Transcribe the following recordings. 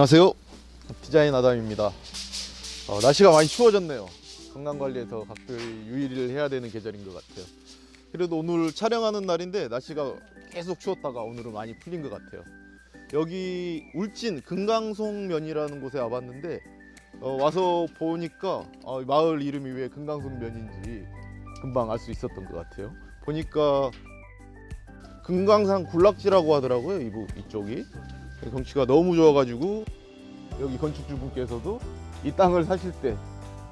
안녕하세요. 디자인 아담입니다. 어, 날씨가 많이 추워졌네요. 건강 관리에서 각별히 유의를 해야 되는 계절인 것 같아요. 그래도 오늘 촬영하는 날인데 날씨가 계속 추웠다가 오늘은 많이 풀린 것 같아요. 여기 울진 금강송면이라는 곳에 와봤는데 어, 와서 보니까 어, 마을 이름이 왜 금강송면인지 금방 알 수 있었던 것 같아요. 보니까 금강산 군락지라고 하더라고요. 이부 이쪽이 경치가 너무 좋아가지고 여기 건축주분께서도 이 땅을 사실 때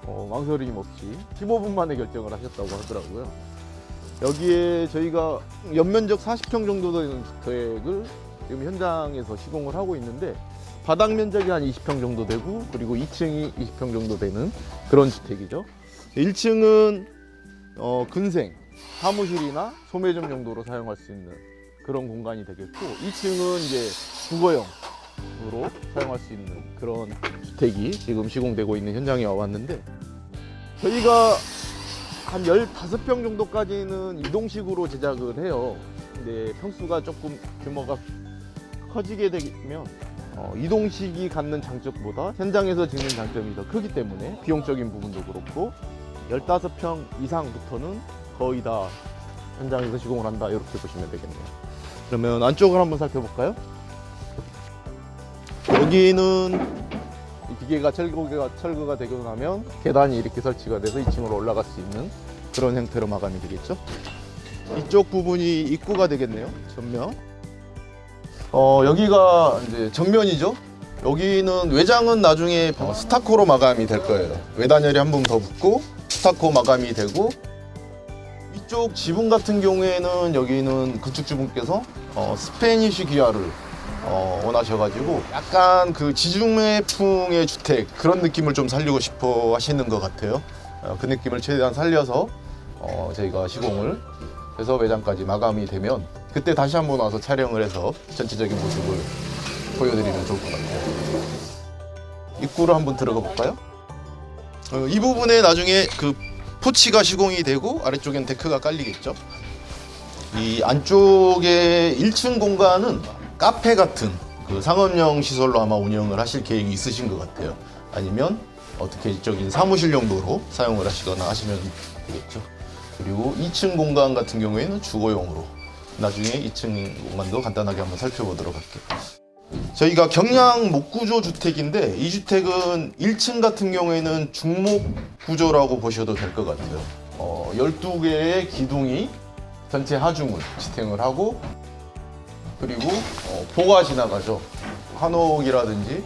어, 망설임 없이 15분 만에 결정을 하셨다고 하더라고요. 여기에 저희가 연면적 40평 정도 되는 주택을 지금 현장에서 시공을 하고 있는데 바닥 면적이 한 20평 정도 되고 그리고 2층이 20평 정도 되는 그런 주택이죠. 1층은 어, 근생, 사무실이나 소매점 용도로 사용할 수 있는 그런 공간이 되겠고 2층은 이제 주거용으로 사용할 수 있는 그런 주택이 지금 시공되고 있는 현장에 와봤는데 저희가 한 15평 정도까지는 이동식으로 제작을 해요. 근데 평수가 조금 규모가 커지게 되면 어, 이동식이 갖는 장점보다 현장에서 짓는 장점이 더 크기 때문에 비용적인 부분도 그렇고 15평 이상부터는 거의 다 현장에서 시공을 한다 이렇게 보시면 되겠네요. 그러면 안쪽을 한번 살펴볼까요? 여기는 이 기계가 철거가, 철거가 되고 나면 계단이 이렇게 설치가 돼서 2층으로 올라갈 수 있는 그런 형태로 마감이 되겠죠. 이쪽 부분이 입구가 되겠네요. 전면. 어, 여기가 이제 정면이죠. 여기는 외장은 나중에 어, 스타코로 마감이 될 거예요. 외단열이 한 번 더 붙고 스타코 마감이 되고 이쪽 지붕 같은 경우에는 여기는 건축주분께서 어, 스페니쉬 기아를 어, 원하셔가지고 약간 그 지중해풍의 주택 그런 느낌을 좀 살리고 싶어 하시는 것 같아요. 어, 그 느낌을 최대한 살려서 어, 저희가 시공을 해서 외장까지 마감이 되면 그때 다시 한번 와서 촬영을 해서 전체적인 모습을 보여드리면 좋을 것 같아요. 입구를 한번 들어가 볼까요? 어, 이 부분에 나중에 그 포치가 시공이 되고 아래쪽엔 데크가 깔리겠죠. 이 안쪽에 1층 공간은 카페 같은 그 상업용 시설로 아마 운영을 하실 계획이 있으신 것 같아요. 아니면 어떻게 이쪽인 사무실 용도로 사용을 하시거나 하시면 되겠죠. 그리고 2층 공간 같은 경우에는 주거용으로 나중에 2층 공간도 간단하게 한번 살펴보도록 할게요. 저희가 경량 목구조 주택인데 이 주택은 1층 같은 경우에는 중목 구조라고 보셔도 될 것 같아요. 어, 12개의 기둥이 전체 하중을 지탱을 하고 그리고 어, 보가 지나가죠. 한옥이라든지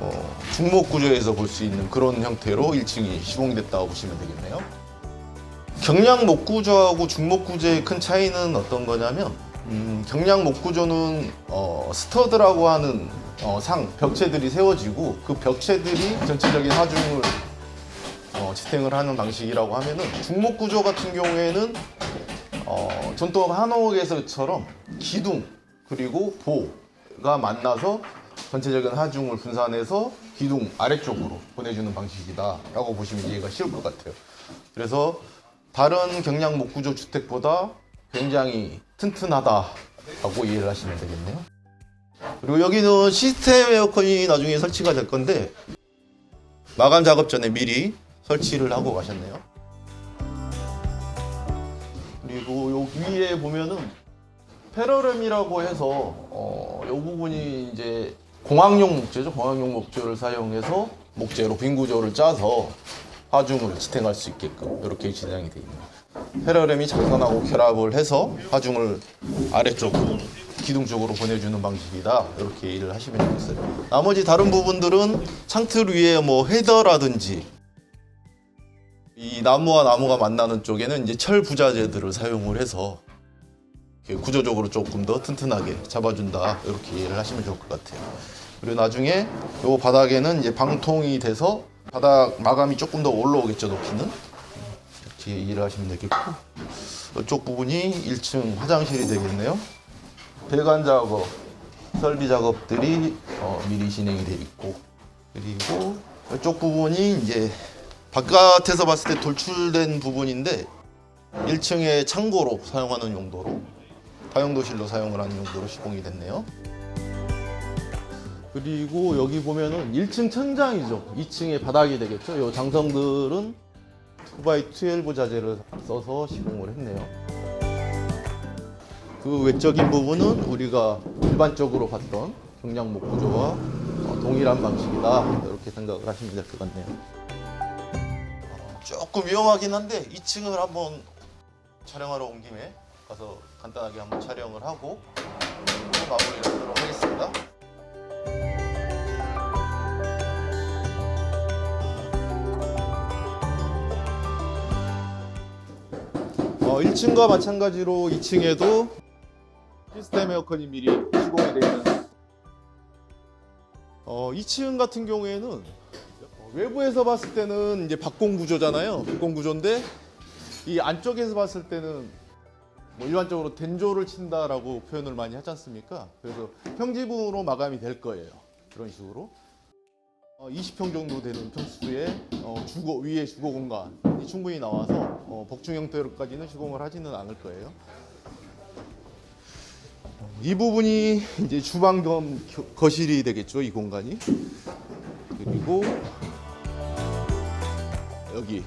어, 중목 구조에서 볼 수 있는 그런 형태로 1층이 시공됐다고 보시면 되겠네요. 경량 목구조하고 중목 구조의 큰 차이는 어떤 거냐면 음, 경량 목구조는 어, 스터드라고 하는 어, 상 벽체들이 세워지고 그 벽체들이 전체적인 하중을 어, 지탱을 하는 방식이라고 하면은 중목 구조 같은 경우에는 어, 전통 한옥에서처럼 기둥 그리고 보가 만나서 전체적인 하중을 분산해서 기둥 아래쪽으로 보내주는 방식이다라고 보시면 이해가 쉬울 것 같아요. 그래서 다른 경량 목구조 주택보다 굉장히 튼튼하다라고 이해를 하시면 되겠네요. 그리고 여기는 시스템 에어컨이 나중에 설치가 될 건데 마감 작업 전에 미리 설치를 하고 가셨네요. 그리고 요 위에 보면은 페러름이라고 해서 어, 요 부분이 이제 공학용 목재죠. 공학용 목재를 사용해서 목재로 빈 구조를 짜서 하중을 지탱할 수 있게끔 이렇게 진행이 되어 있습니다. 페러렘이 장선하고 결합을 해서 하중을 아래쪽으로 기둥 쪽으로 보내주는 방식이다 이렇게 이해를 하시면 되겠어요. 나머지 다른 부분들은 창틀 위에 뭐 헤더라든지 이 나무와 나무가 만나는 쪽에는 이제 철 부자재들을 사용을 해서 구조적으로 조금 더 튼튼하게 잡아준다 이렇게 이해를 하시면 좋을 것 같아요. 그리고 나중에 요 바닥에는 이제 방통이 돼서 바닥 마감이 조금 더 올라오겠죠 높이는 이렇게 이해를 하시면 되겠고 이쪽 부분이 1층 화장실이 되겠네요. 배관 작업, 설비 작업들이 어, 미리 진행이 되어 있고 그리고 이쪽 부분이 이제 바깥에서 봤을 때 돌출된 부분인데 1층에 창고로 사용하는 용도로 다용도실로 사용을 하는 용도로 시공이 됐네요. 그리고 여기 보면은 1층 천장이죠. 2층에 바닥이 되겠죠. 요 장성들은 2x12 자재를 써서 시공을 했네요. 그 외적인 부분은 우리가 일반적으로 봤던 경량목 구조와 어, 동일한 방식이다. 이렇게 생각을 하시면 될 것 같네요. 어, 조금 위험하긴 한데 2층을 한번 촬영하러 온 김에 가서 간단하게 한번 촬영을 하고 마무리를 하도록 하겠습니다. 어, 1층과 마찬가지로 2층에도 시스템 에어컨이 미리 시공이 되어 있는 어, 2층 같은 경우에는 어, 외부에서 봤을 때는 이제 박공 구조잖아요. 박공 구조인데 이 안쪽에서 봤을 때는 뭐 일반적으로 된조를 친다라고 표현을 많이 하지 않습니까? 그래서 평지붕으로 마감이 될 거예요. 그런 식으로. 어, 20평 정도 되는 평수의 어, 주거 위에 주거 공간이 충분히 나와서 어, 복층 형태로까지는 시공을 하지는 않을 거예요. 이 부분이 이제 주방 겸 겨- 거실이 되겠죠, 이 공간이. 그리고 여기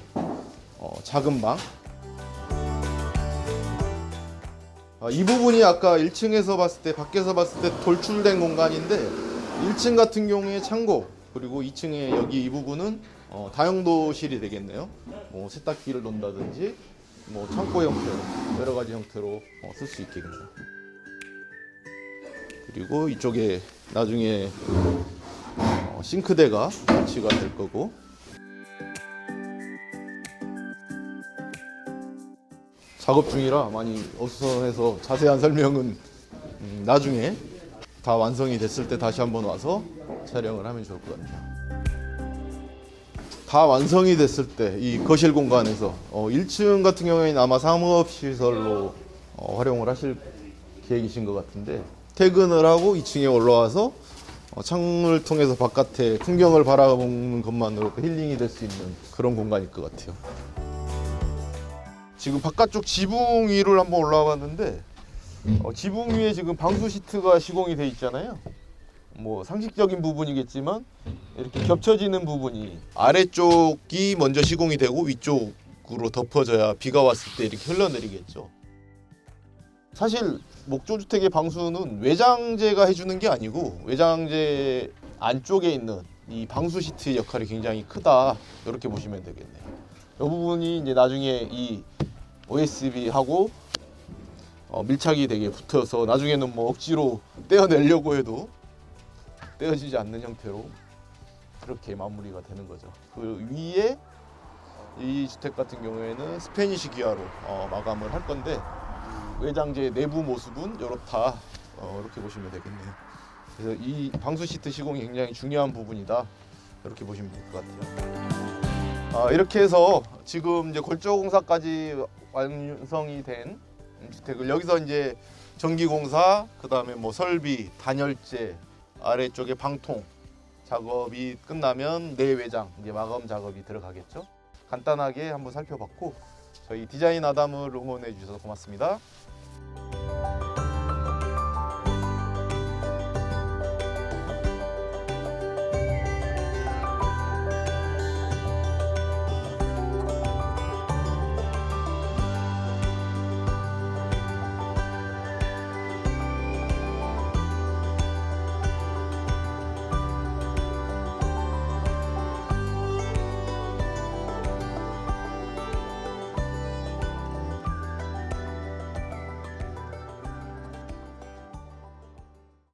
어, 작은 방. 이 부분이 아까 1층에서 봤을 때 밖에서 봤을 때 돌출된 공간인데 1층 같은 경우에 창고 그리고 2층에 여기 이 부분은 어, 다용도실이 되겠네요. 뭐 세탁기를 놓는다든지 뭐 창고 형태로 여러 가지 형태로 어, 쓸수 있겠네요. 그리고 이쪽에 나중에 어, 싱크대가 설치가 될 거고 작업 중이라 많이 어수선해서 자세한 설명은 음, 나중에 다 완성이 됐을 때 다시 한번 와서 촬영을 하면 좋을 것 같네요. 다 완성이 됐을 때 이 거실 공간에서 어, 1층 같은 경우에는 아마 상업 시설로 어, 활용을 하실 계획이신 것 같은데 퇴근을 하고 2층에 올라와서 어, 창문을 통해서 바깥에 풍경을 바라보는 것만으로도 힐링이 될 수 있는 그런 공간일 것 같아요. 지금 바깥쪽 지붕 위를 한번 올라와 봤는데 어, 지붕 위에 지금 방수 시트가 시공이 돼 있잖아요. 뭐 상식적인 부분이겠지만 이렇게 겹쳐지는 부분이 아래쪽이 먼저 시공이 되고 위쪽으로 덮어져야 비가 왔을 때 이렇게 흘러내리겠죠. 사실 목조주택의 방수는 외장재가 해주는 게 아니고 외장재 안쪽에 있는 이 방수 시트의 역할이 굉장히 크다 이렇게 보시면 되겠네요. 이 부분이 이제 나중에 이 OSB하고 어, 밀착이 되게 붙어서 나중에는 뭐 억지로 떼어내려고 해도 떼어지지 않는 형태로 이렇게 마무리가 되는 거죠. 그 위에 이 주택 같은 경우에는 스페니시 기아로 어, 마감을 할 건데 외장재 내부 모습은 이렇다 어, 이렇게 보시면 되겠네요. 그래서 이 방수 시트 시공이 굉장히 중요한 부분이다 이렇게 보시면 될 것 같아요. 아, 이렇게 해서 지금 이제 골조 공사까지 완성이 된 주택을 여기서 이제 전기 공사, 그다음에 뭐 설비, 단열재, 아래쪽에 방통 작업이 끝나면 내외장 이제 마감 작업이 들어가겠죠. 간단하게 한번 살펴봤고 저희 디자인 아담을 응원해 주셔서 고맙습니다.